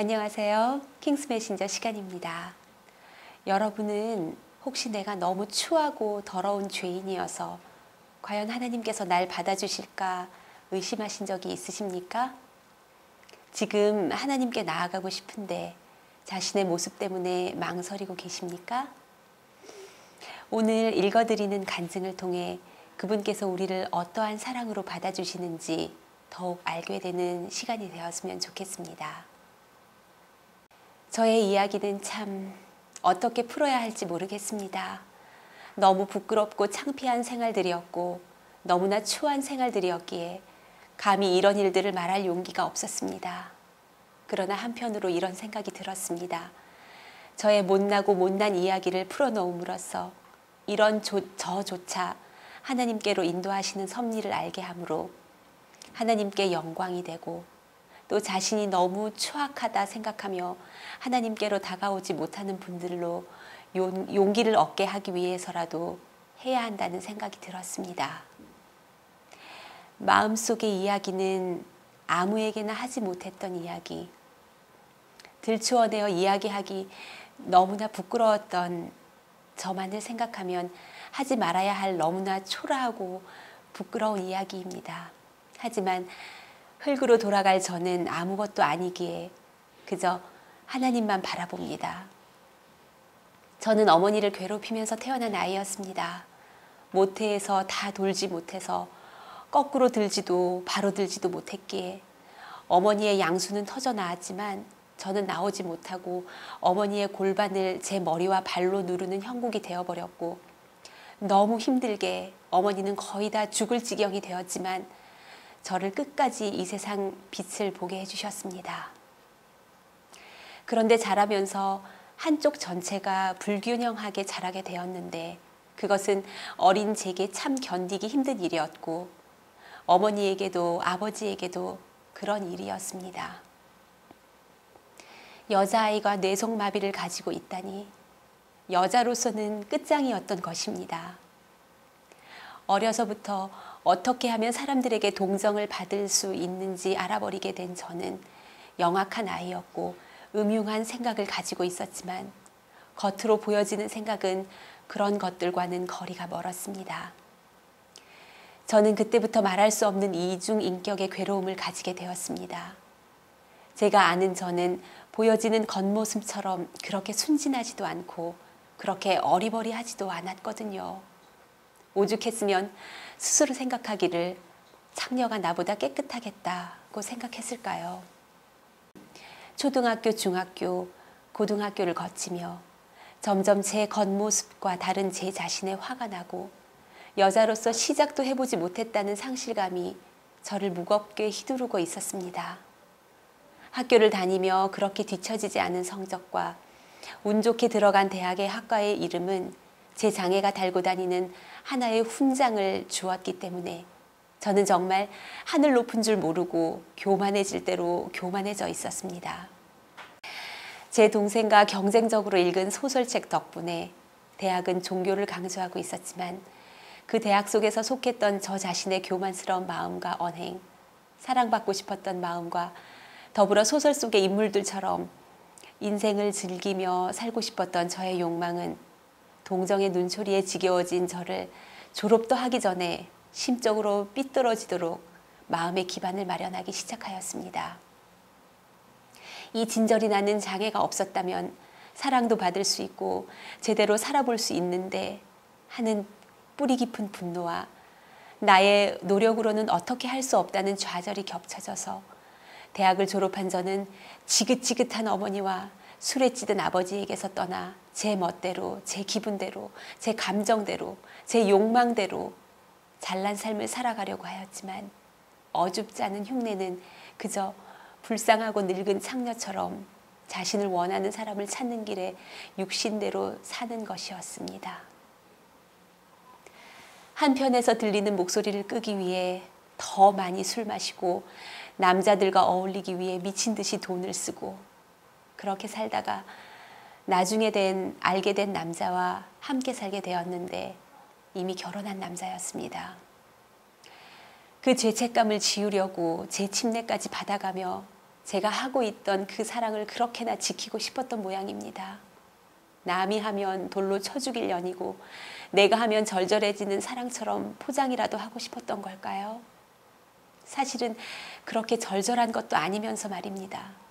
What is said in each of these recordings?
안녕하세요. 킹스 메신저 시간입니다. 여러분은 혹시 내가 너무 추하고 더러운 죄인이어서 과연 하나님께서 날 받아주실까 의심하신 적이 있으십니까? 지금 하나님께 나아가고 싶은데 자신의 모습 때문에 망설이고 계십니까? 오늘 읽어드리는 간증을 통해 그분께서 우리를 어떠한 사랑으로 받아주시는지 더욱 알게 되는 시간이 되었으면 좋겠습니다. 저의 이야기는 참 어떻게 풀어야 할지 모르겠습니다. 너무 부끄럽고 창피한 생활들이었고 너무나 추한 생활들이었기에 감히 이런 일들을 말할 용기가 없었습니다. 그러나 한편으로 이런 생각이 들었습니다. 저의 못나고 못난 이야기를 풀어놓음으로써 이런 조, 저조차 하나님께로 인도하시는 섭리를 알게 하므로 하나님께 영광이 되고 또 자신이 너무 추악하다 생각하며 하나님께로 다가오지 못하는 분들로 용기를 얻게 하기 위해서라도 해야 한다는 생각이 들었습니다. 마음속의 이야기는 아무에게나 하지 못했던 이야기, 들추어내어 이야기하기 너무나 부끄러웠던 저만을 생각하면 하지 말아야 할 너무나 초라하고 부끄러운 이야기입니다. 하지만 흙으로 돌아갈 저는 아무것도 아니기에 그저 하나님만 바라봅니다. 저는 어머니를 괴롭히면서 태어난 아이였습니다. 모태에서 다 돌지 못해서 거꾸로 들지도 바로 들지도 못했기에 어머니의 양수는 터져 나왔지만 저는 나오지 못하고 어머니의 골반을 제 머리와 발로 누르는 형국이 되어버렸고 너무 힘들게 어머니는 거의 다 죽을 지경이 되었지만 저를 끝까지 이 세상 빛을 보게 해주셨습니다. 그런데 자라면서 한쪽 전체가 불균형하게 자라게 되었는데 그것은 어린 제게 참 견디기 힘든 일이었고 어머니에게도 아버지에게도 그런 일이었습니다. 여자아이가 뇌성마비를 가지고 있다니 여자로서는 끝장이었던 것입니다. 어려서부터 어떻게 하면 사람들에게 동정을 받을 수 있는지 알아버리게 된 저는 영악한 아이였고 음흉한 생각을 가지고 있었지만 겉으로 보여지는 생각은 그런 것들과는 거리가 멀었습니다. 저는 그때부터 말할 수 없는 이중 인격의 괴로움을 가지게 되었습니다. 제가 아는 저는 보여지는 겉모습처럼 그렇게 순진하지도 않고 그렇게 어리버리하지도 않았거든요. 오죽했으면 스스로 생각하기를 창녀가 나보다 깨끗하겠다고 생각했을까요? 초등학교, 중학교, 고등학교를 거치며 점점 제 겉모습과 다른 제 자신의 화가 나고 여자로서 시작도 해보지 못했다는 상실감이 저를 무겁게 휘두르고 있었습니다. 학교를 다니며 그렇게 뒤처지지 않은 성적과 운 좋게 들어간 대학의 학과의 이름은 제 장애가 달고 다니는 하나의 훈장을 주었기 때문에 저는 정말 하늘 높은 줄 모르고 교만해질 대로 교만해져 있었습니다. 제 동생과 경쟁적으로 읽은 소설책 덕분에 대학은 종교를 강조하고 있었지만 그 대학 속에서 속했던 저 자신의 교만스러운 마음과 언행, 사랑받고 싶었던 마음과 더불어 소설 속의 인물들처럼 인생을 즐기며 살고 싶었던 저의 욕망은 동정의 눈초리에 지겨워진 저를 졸업도 하기 전에 심적으로 삐뚤어지도록 마음의 기반을 마련하기 시작하였습니다. 이 진절이 나는 장애가 없었다면 사랑도 받을 수 있고 제대로 살아볼 수 있는데 하는 뿌리 깊은 분노와 나의 노력으로는 어떻게 할 수 없다는 좌절이 겹쳐져서 대학을 졸업한 저는 지긋지긋한 어머니와 술에 찌든 아버지에게서 떠나 제 멋대로, 제 기분대로, 제 감정대로, 제 욕망대로 잘난 삶을 살아가려고 하였지만 어줍지 않은 흉내는 그저 불쌍하고 늙은 창녀처럼 자신을 원하는 사람을 찾는 길에 육신대로 사는 것이었습니다. 한편에서 들리는 목소리를 끄기 위해 더 많이 술 마시고 남자들과 어울리기 위해 미친 듯이 돈을 쓰고 그렇게 살다가 나중에 된 알게 된 남자와 함께 살게 되었는데 이미 결혼한 남자였습니다. 그 죄책감을 지우려고 제 침례까지 받아가며 제가 하고 있던 그 사랑을 그렇게나 지키고 싶었던 모양입니다. 남이 하면 돌로 쳐 죽일 년이고 내가 하면 절절해지는 사랑처럼 포장이라도 하고 싶었던 걸까요? 사실은 그렇게 절절한 것도 아니면서 말입니다.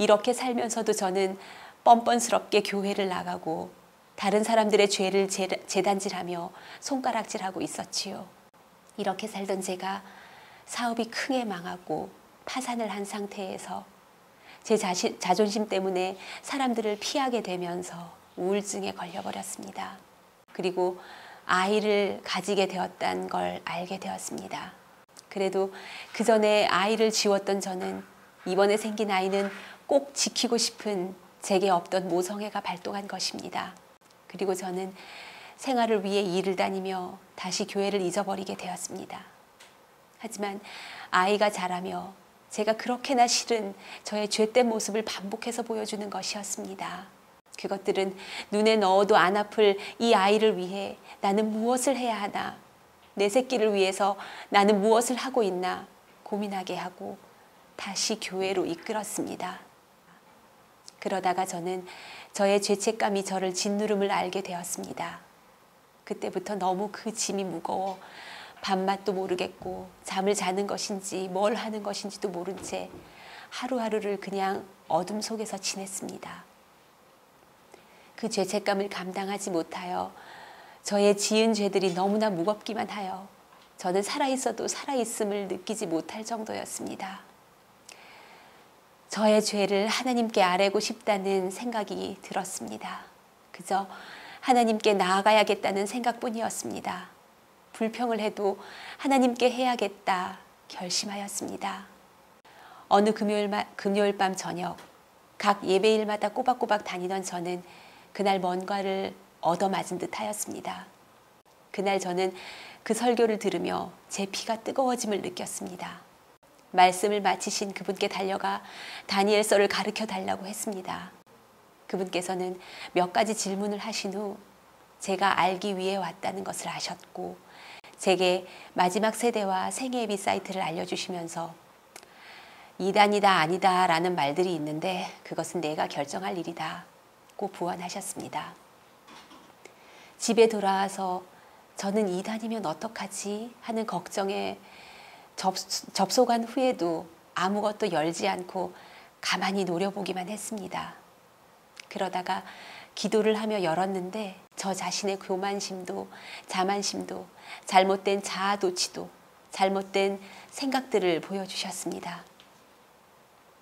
이렇게 살면서도 저는 뻔뻔스럽게 교회를 나가고 다른 사람들의 죄를 재단질하며 손가락질하고 있었지요. 이렇게 살던 제가 사업이 크게 망하고 파산을 한 상태에서 제 자신, 자존심 때문에 사람들을 피하게 되면서 우울증에 걸려버렸습니다. 그리고 아이를 가지게 되었다는 걸 알게 되었습니다. 그래도 그 전에 아이를 지웠던 저는 이번에 생긴 아이는 꼭 지키고 싶은 제게 없던 모성애가 발동한 것입니다. 그리고 저는 생활을 위해 일을 다니며 다시 교회를 잊어버리게 되었습니다. 하지만 아이가 자라며 제가 그렇게나 싫은 저의 죄된 모습을 반복해서 보여주는 것이었습니다. 그것들은 눈에 넣어도 안 아플 이 아이를 위해 나는 무엇을 해야 하나, 내 새끼를 위해서 나는 무엇을 하고 있나 고민하게 하고 다시 교회로 이끌었습니다. 그러다가 저는 저의 죄책감이 저를 짓누름을 알게 되었습니다. 그때부터 너무 그 짐이 무거워 밥맛도 모르겠고 잠을 자는 것인지 뭘 하는 것인지도 모른 채 하루하루를 그냥 어둠 속에서 지냈습니다. 그 죄책감을 감당하지 못하여 저의 지은 죄들이 너무나 무겁기만 하여 저는 살아있어도 살아있음을 느끼지 못할 정도였습니다. 저의 죄를 하나님께 아뢰고 싶다는 생각이 들었습니다. 그저 하나님께 나아가야겠다는 생각뿐이었습니다. 불평을 해도 하나님께 해야겠다 결심하였습니다. 어느 금요일, 금요일 밤 저녁 각 예배일마다 꼬박꼬박 다니던 저는 그날 뭔가를 얻어맞은 듯 하였습니다. 그날 저는 그 설교를 들으며 제 피가 뜨거워짐을 느꼈습니다. 말씀을 마치신 그분께 달려가 다니엘서를 가르쳐 달라고 했습니다. 그분께서는 몇 가지 질문을 하신 후 제가 알기 위해 왔다는 것을 아셨고 제게 마지막 세대와 생애비 사이트를 알려주시면서 이단이다 아니다 라는 말들이 있는데 그것은 내가 결정할 일이다 고 부원하셨습니다. 집에 돌아와서 저는 이단이면 어떡하지 하는 걱정에 접, 접속한 후에도 아무것도 열지 않고 가만히 노려보기만 했습니다. 그러다가 기도를 하며 열었는데 저 자신의 교만심도 자만심도 잘못된 자아도취도 잘못된 생각들을 보여주셨습니다.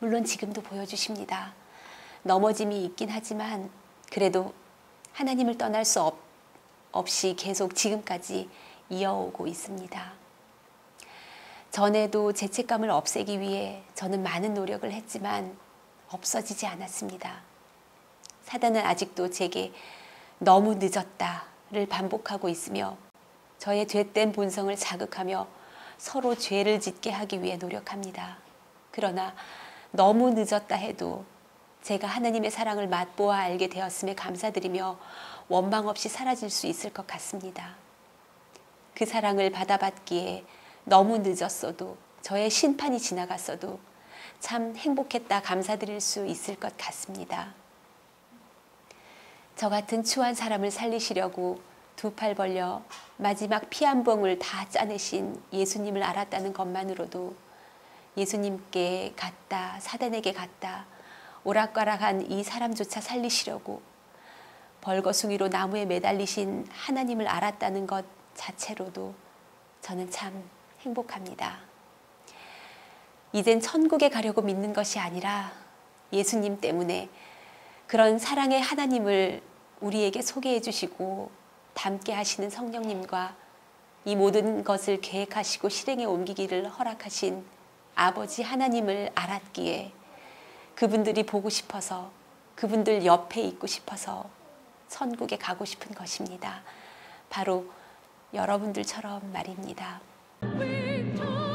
물론 지금도 보여주십니다. 넘어짐이 있긴 하지만 그래도 하나님을 떠날 수 없, 없이 계속 지금까지 이어오고 있습니다. 전에도 죄책감을 없애기 위해 저는 많은 노력을 했지만 없어지지 않았습니다. 사단은 아직도 제게 너무 늦었다를 반복하고 있으며 저의 죄된 본성을 자극하며 서로 죄를 짓게 하기 위해 노력합니다. 그러나 너무 늦었다 해도 제가 하나님의 사랑을 맛보아 알게 되었음에 감사드리며 원망 없이 사라질 수 있을 것 같습니다. 그 사랑을 받아받기에 너무 늦었어도 저의 심판이 지나갔어도 참 행복했다 감사드릴 수 있을 것 같습니다. 저 같은 추한 사람을 살리시려고 두 팔 벌려 마지막 피 한 봉을 다 짜내신 예수님을 알았다는 것만으로도 예수님께 갔다 사단에게 갔다 오락가락한 이 사람조차 살리시려고 벌거숭이로 나무에 매달리신 하나님을 알았다는 것 자체로도 저는 참 행복합니다. 이젠 천국에 가려고 믿는 것이 아니라 예수님 때문에 그런 사랑의 하나님을 우리에게 소개해 주시고 담게 하시는 성령님과 이 모든 것을 계획하시고 실행에 옮기기를 허락하신 아버지 하나님을 알았기에 그분들이 보고 싶어서 그분들 옆에 있고 싶어서 천국에 가고 싶은 것입니다. 바로 여러분들처럼 말입니다. We Victoria.